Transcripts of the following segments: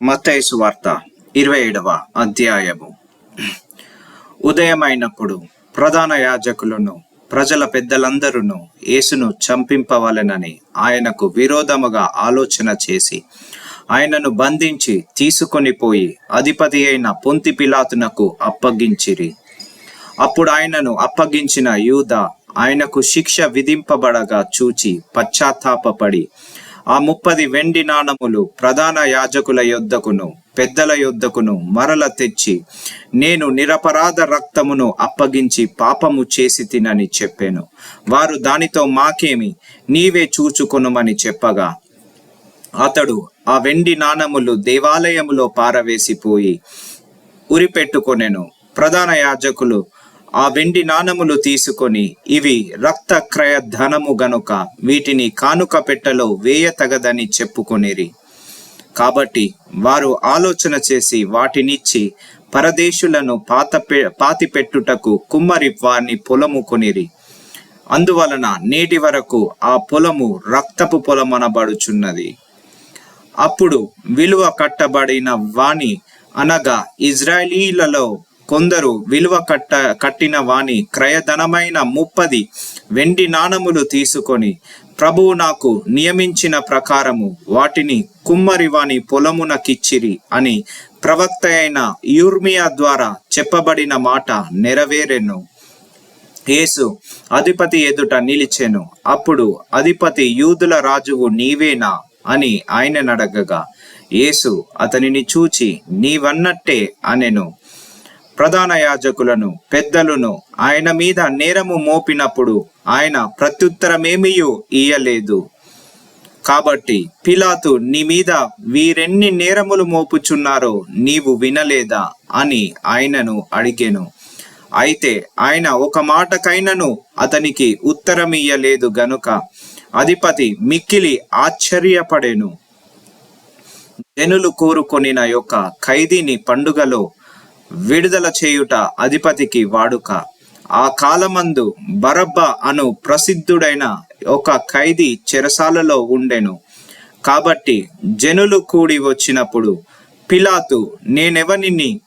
మత్తైసు వార్త ఇరవై ఏడవ అధ్యాయము. ఉదయమైనప్పుడు ప్రధాన యాజకులను ప్రజల పెద్దలందరూ యేసును చంపింపవలెనని ఆయనకు విరోధముగా ఆలోచన చేసి ఆయనను బంధించి తీసుకొని పోయి అధిపతి అయిన పొంతి పిలాతునకు అప్పగించిరి. అప్పుడు ఆయనను అప్పగించిన యూద ఆయనకు శిక్ష విధింపబడగా చూచి పశ్చాత్తాపపడి ఆ ముప్పది వెండి నాణములు ప్రధాన యాజకుల యొద్దకును పెద్దల యొద్దకును మరల తెచ్చి నేను నిరపరాధ రక్తమును అప్పగించి పాపము చేసి తినని చెప్పాను. వారు దానితో మాకేమి? నీవే చూచుకొనుమని చెప్పగా అతడు ఆ వెండి నాణములు దేవాలయములో పారవేసిపోయి ఉరిపెట్టుకొనెను. ప్రధాన యాజకులు ఆ వెండి నాణములు తీసుకొని ఇవి రక్త క్రయ ధనము గనుక వీటిని కానుక పెట్టెలో వేయతగదని చెప్పుకొనిరి. కాబట్టి వారు ఆలోచన చేసి వాటినిచ్చి పరదేశులను పాత పాతి పెట్టుటకు కుమ్మరి వారిని పొలము కొనిరి. అందువలన నేటి వరకు ఆ పొలము రక్తపు పొలమనబడుచున్నది. అప్పుడు విలువ కట్టబడిన వాణి అనగా ఇజ్రాయిలీలలో కొందరు విలువ కట్ట కట్టిన వాని క్రయధనమైన ముప్పది వెండి నాణములు తీసుకొని ప్రభువు నాకు నియమించిన ప్రకారము వాటిని కుమ్మరి వాని పొలమునకిచ్చిరి అని ప్రవక్త అయిన యూర్మియా ద్వారా చెప్పబడిన మాట నెరవేరెను. యేసు అధిపతి ఎదుట నిలిచెను. అప్పుడు అధిపతి యూదుల రాజువు నీవేనా అని ఆయననడగగా యేసు అతనిని చూచి నీవన్నట్టే అనెను. ప్రధాన యాజకులను పెద్దలను ఆయన మీద నేరము మోపినప్పుడు ఆయన ప్రత్యుత్తరమేమియూ ఇయ్యలేదు. కాబట్టి పిలాతు నీ మీద వీరెన్ని నేరములు మోపుచున్నారో నీవు వినలేదా? అని ఆయనను అడిగెను. అయితే ఆయన ఒక మాటకైనను అతనికి ఉత్తరమియ్యలేదు గనుక అధిపతి మిక్కిలి ఆశ్చర్యపడెను. జనులు కోరుకొనిన యొక్క ఖైదీని పండుగలో విడుదల చేయుట అధిపతికి వాడుక. ఆ కాలమందు బరబ్బ అను ప్రసిద్ధుడైన ఒక ఖైదీ చెరసాలలో ఉండెను. కాబట్టి జనులు కూడి వచ్చినప్పుడు పిలాతు నేనెవనిని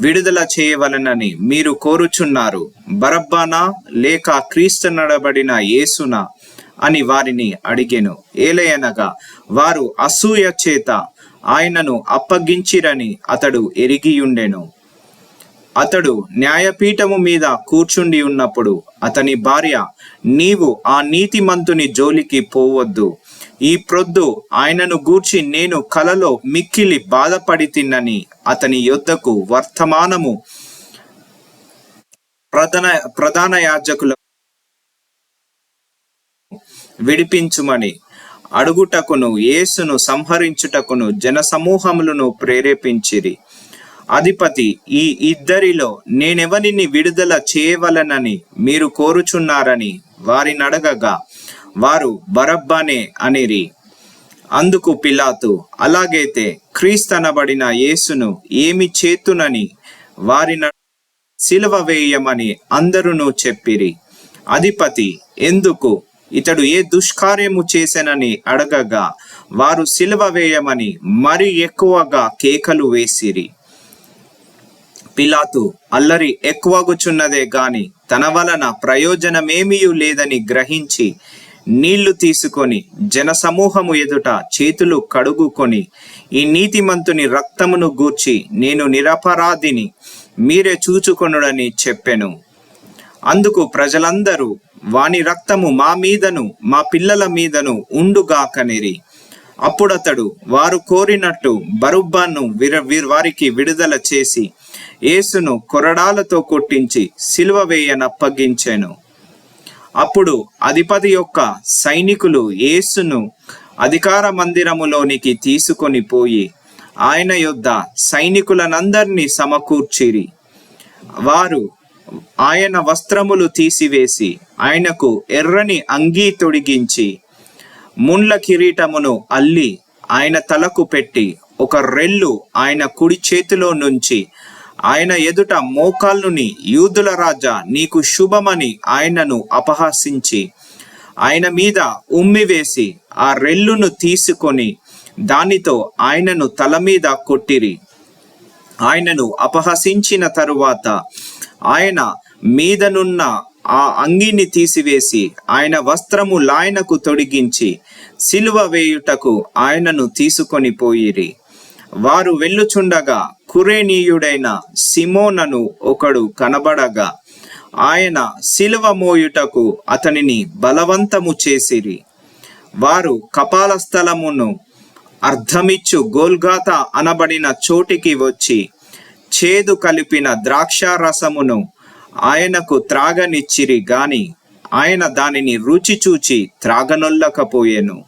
విడుదల చేయవలనని మీరు కోరుచున్నారు? బరబ్బానా? లేక క్రీస్తు నడబడిన యేసునా? అని వారిని అడిగెను. ఏలయనగా వారు అసూయ చేత ఆయనను అప్పగించిరని అతడు ఎరిగియుండెను. అతడు న్యాయపీఠము మీద కూర్చుండి ఉన్నప్పుడు అతని భార్య నీవు ఆ నీతిమంతుని జోలికి పోవద్దు. ఈ ప్రొద్దు ఆయనను గూర్చి నేను కలలో మిక్కిలి బాధపడి తిన్నని అతని యొద్దకు వర్తమానము ప్రధాన ప్రధాన యాజకుల విడిపించుమని అడుగుటకును యేసును సంహరించుటకును జనసమూహములను ప్రేరేపించిరి. అధిపతి ఈ ఇద్దరిలో నేనెవరిని విడుదల చేయవలనని మీరు కోరుచున్నారని వారిని అడగగా వారు బరబ్బానే అనిరి. అందుకు పిలాతు అలాగైతే క్రీస్తనబడిన యేసును ఏమి చేతునని వారిన సిలువ వేయమని అందరూ చెప్పిరి. అధిపతి ఎందుకు ఇతడు ఏ దుష్కార్యము చేసెనని అడగగా వారు సిలువ వేయమని మరి ఎక్కువగా కేకలు వేసిరి. పిలాతు అల్లరి ఎక్కువగుచున్నదే గాని తన వలన ప్రయోజనమేమీయూ లేదని గ్రహించి నీళ్ళు తీసుకొని జనసమూహము ఎదుట చేతులు కడుగుకొని ఈ నీతిమంతుని రక్తమును గూర్చి నేను నిరపరాధిని మీరే చూచుకొనుడని చెప్పెను. అందుకు ప్రజలందరూ వాని రక్తము మా మీదను మా పిల్లల మీదను ఉండుగాకనిరి. అప్పుడతడు వారు కోరినట్టు బరుబ్బాను విర వారికి విడుదల చేసి యేసును కొరడాలతో కొట్టించి సిలువ వేయనప్పగించాను అప్పుడు అధిపతి యొక్క సైనికులు యేసును అధికార మందిరములోనికి తీసుకొని పోయి ఆయన యొద్ద సైనికులనందరినీ సమకూర్చిరి. వారు ఆయన వస్త్రములు తీసివేసి ఆయనకు ఎర్రని అంగీ తొడిగించి ముండ్ల కిరీటమును అల్లి ఆయన తలకు పెట్టి ఒక రెల్లు ఆయన కుడి చేతిలో నుంచి ఆయన ఎదుట మోకాళ్ళుని యూదుల రాజా నీకు శుభమని ఆయనను అపహాసించి ఆయన మీద ఉమ్మి వేసి ఆ రెల్లును తీసుకొని దానితో ఆయనను తల మీద కొట్టిరి. ఆయనను అపహసించిన తరువాత ఆయన మీదనున్న ఆ అంగిని తీసివేసి ఆయన వస్త్రము లాయనకు తొడిగించి సిలువ వేయుటకు ఆయనను తీసుకొని పోయిరి. వారు వెళ్ళుచుండగా కురేనీయుడైన సిమోనను ఒకడు కనబడగా ఆయన శిలువ మోయుటకు అతనిని బలవంతము చేసిరి. వారు కపాల స్థలమును అర్ధమిచ్చు గోల్గాత అనబడిన చోటికి వచ్చి చేదు కలిపిన ద్రాక్షారసమును ఆయనకు త్రాగనిచ్చిరి గాని ఆయన దానిని రుచి చూచి త్రాగనొల్లకపోయెను.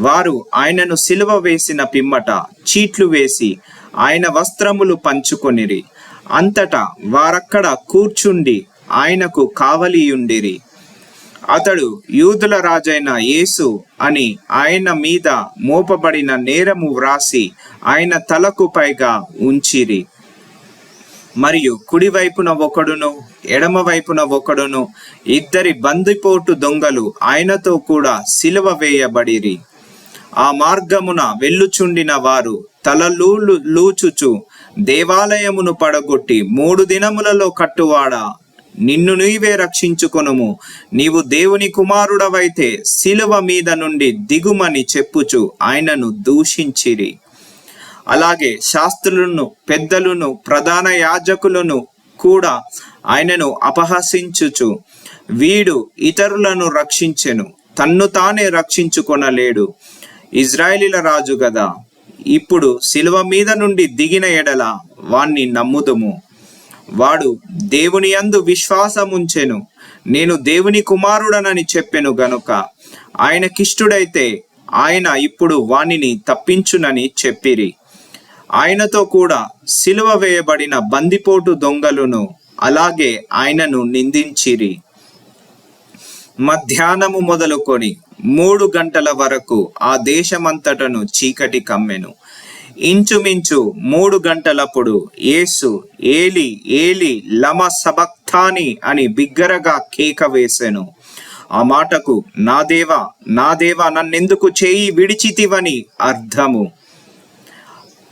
వారు ఆయనను సిలువ వేసిన పిమ్మట చీట్లు వేసి ఆయన వస్త్రములు పంచుకొనిరి. అంతటా వారక్కడ కూర్చుండి ఆయనకు కావలియుండిరి. అతడు యూదుల రాజైన యేసు అని ఆయన మీద మోపబడిన నేరము వ్రాసి ఆయన తలకు పైగా ఉంచిరి. మరియు కుడివైపున ఒకడును ఎడమ వైపున ఒకడును ఇద్దరి బందిపోటు దొంగలు ఆయనతో కూడా సిలువ వేయబడిరి. ఆ మార్గమున వెళ్ళుచుండిన వారు తలలూలు లూచుచు దేవాలయమును పడగొట్టి మూడు దినములలో కట్టువాడా. నిన్ను నీవే రక్షించుకొనుము. నీవు దేవుని కుమారుడవైతే శిలువ మీద నుండి దిగుమని చెప్పుచు ఆయనను దూషించిరి. అలాగే శాస్త్రులను పెద్దలను ప్రధాన యాజకులను కూడా ఆయనను అపహసించుచు వీడు ఇతరులను రక్షించెను. తన్ను తానే రక్షించుకొనలేడు. ఇజ్రాయేలీల రాజు గదా. ఇప్పుడు శిలువ మీద నుండి దిగిన ఎడల వాణ్ణి నమ్ముదుము. వాడు దేవుని అందు విశ్వాసముంచెను. నేను దేవుని కుమారుడనని చెప్పెను గనుక ఆయనకిష్టుడైతే ఆయన ఇప్పుడు వానిని తప్పించునని చెప్పిరి. ఆయనతో కూడా సిలువ వేయబడిన బందిపోటు దొంగలను అలాగే ఆయనను నిందించిరి. మధ్యాహ్నము మొదలుకొని మూడు గంటల వరకు ఆ దేశమంతటను చీకటి కమ్మెను. ఇంచుమించు మూడు గంటలప్పుడు యేసు ఏలి ఏలి లమ సబక్తాని అని బిగ్గరగా కేక వేసెను. ఆ మాటకు నా దేవా నా దేవా నన్నెందుకు చేయి విడిచితివని అర్థము.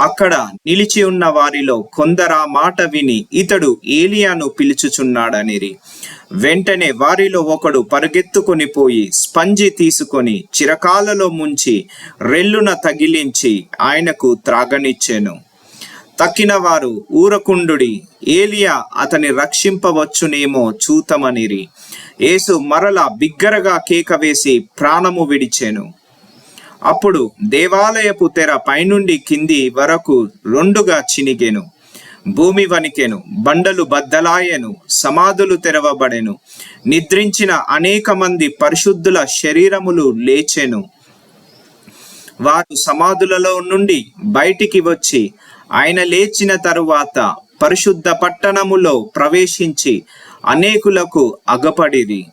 అక్కడ నిలిచి ఉన్న వారిలో కొందరా మాట విని ఇతడు ఏలియాను పిలుచుచున్నాడనిరి. వెంటనే వారిలో ఒకడు పరుగెత్తుకొని పోయి స్పంజి తీసుకొని చిరకాలలో ముంచి రెల్లున తగిలించి ఆయనకు త్రాగనిచ్చాను. తక్కిన వారు ఊరకుండుడి ఏలియా అతని రక్షింపవచ్చునేమో చూతమనిరి. యేసు మరల బిగ్గరగా కేక వేసి ప్రాణము విడిచెను. అప్పుడు దేవాలయపు తెర పైనుండి కింది వరకు రెండుగా చినిగెను. భూమి వణికెను బండలు బద్దలాయెను సమాధులు తెరవబడెను. నిద్రించిన అనేక మంది పరిశుద్ధుల శరీరములు లేచెను. వారు సమాధులలో నుండి బయటికి వచ్చి ఆయన లేచిన తరువాత పరిశుద్ధ పట్టణములో ప్రవేశించి అనేకులకు అగపడిరి.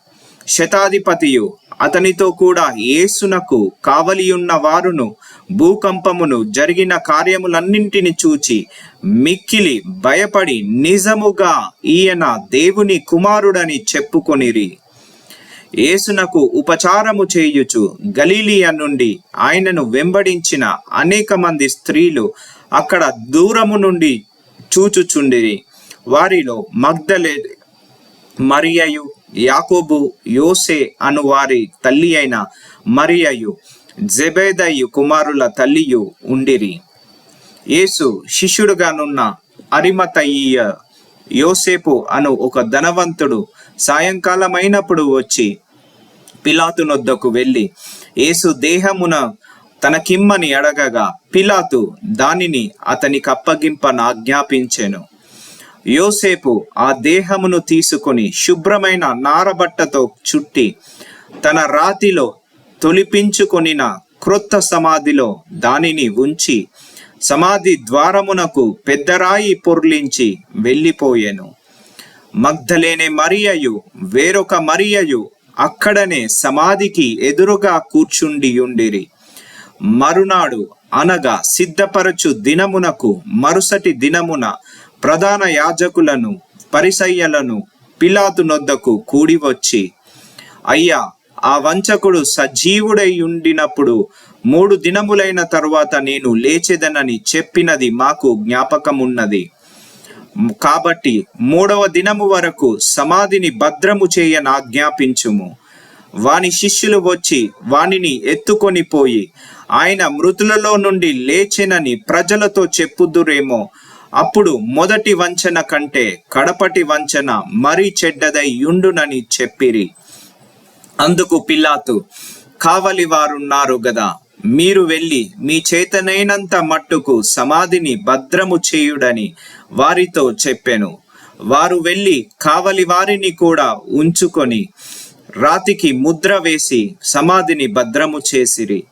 శతాధిపతియు అతనితో కూడా యేసునకు కావలియున్న వారును భూకంపమును జరిగిన కార్యములన్నింటిని చూచి మిక్కిలి భయపడి నిజముగా ఈయన దేవుని కుమారుడని చెప్పుకొనిరి. యేసునకు ఉపచారము చేయుచు గలీలియ నుండి ఆయనను వెంబడించిన అనేక మంది స్త్రీలు అక్కడ దూరము నుండి చూచుచుండిరి. వారిలో మగ్ధలే మరియయు యాకోబు యోసే అను వారి తల్లి అయిన మరియయు జెబేదయు కుమారుల తల్లియు ఉండిరి. యేసు శిష్యుడుగానున్న అరిమతయ్య యోసేపు అను ఒక ధనవంతుడు సాయంకాలమైనప్పుడు వచ్చి పిలాతునొద్దకు వెళ్ళి యేసు దేహమున తనకిమ్మని అడగగా పిలాతు దానిని అతనికి అప్పగింపనాజ్ఞాపించెను యోసేపు ఆ దేహమును తీసుకొని శుభ్రమైన నారబట్టతో చుట్టి తన రాతిలో తొలిపించుకొనిన క్రొత్త సమాధిలో దానిని ఉంచి సమాధి ద్వారమునకు పెద్దరాయి పొర్లించి వెళ్ళిపోయెను. మగ్ధలేనే మరియయు వేరొక మరియయు అక్కడనే సమాధికి ఎదురుగా కూర్చుండియుండిరి. మరునాడు అనగా సిద్ధపరచు దినమునకు మరుసటి దినమున ప్రధాన యాజకులను పరిసయ్యలను పిలాతు నొద్దకు కూడి వచ్చి అయ్యా ఆ వంచకుడు సజీవుడై ఉండినప్పుడు మూడు దినములైన తరువాత నేను లేచెదనని చెప్పినది మాకు జ్ఞాపకమున్నది. కాబట్టి మూడవ దినము వరకు సమాధిని భద్రము చేయని ఆజ్ఞాపించుము. వాని శిష్యులు వచ్చి వానిని ఎత్తుకొని పోయి ఆయన మృతులలో నుండి లేచెనని ప్రజలతో చెప్పుదురేమో అప్పుడు మొదటి వంచన కంటే కడపటి వంచన మరీ చెడ్డదై యుండునని చెప్పిరి. అందుకు పిల్లాతు కావలి వారున్నారు గదా మీరు వెళ్ళి మీ చేతనైనంత మట్టుకు సమాధిని భద్రము చేయుడని వారితో చెప్పెను. వారు వెళ్ళి కావలి వారిని కూడా ఉంచుకొని రాతికి ముద్ర వేసి సమాధిని భద్రము చేసిరి.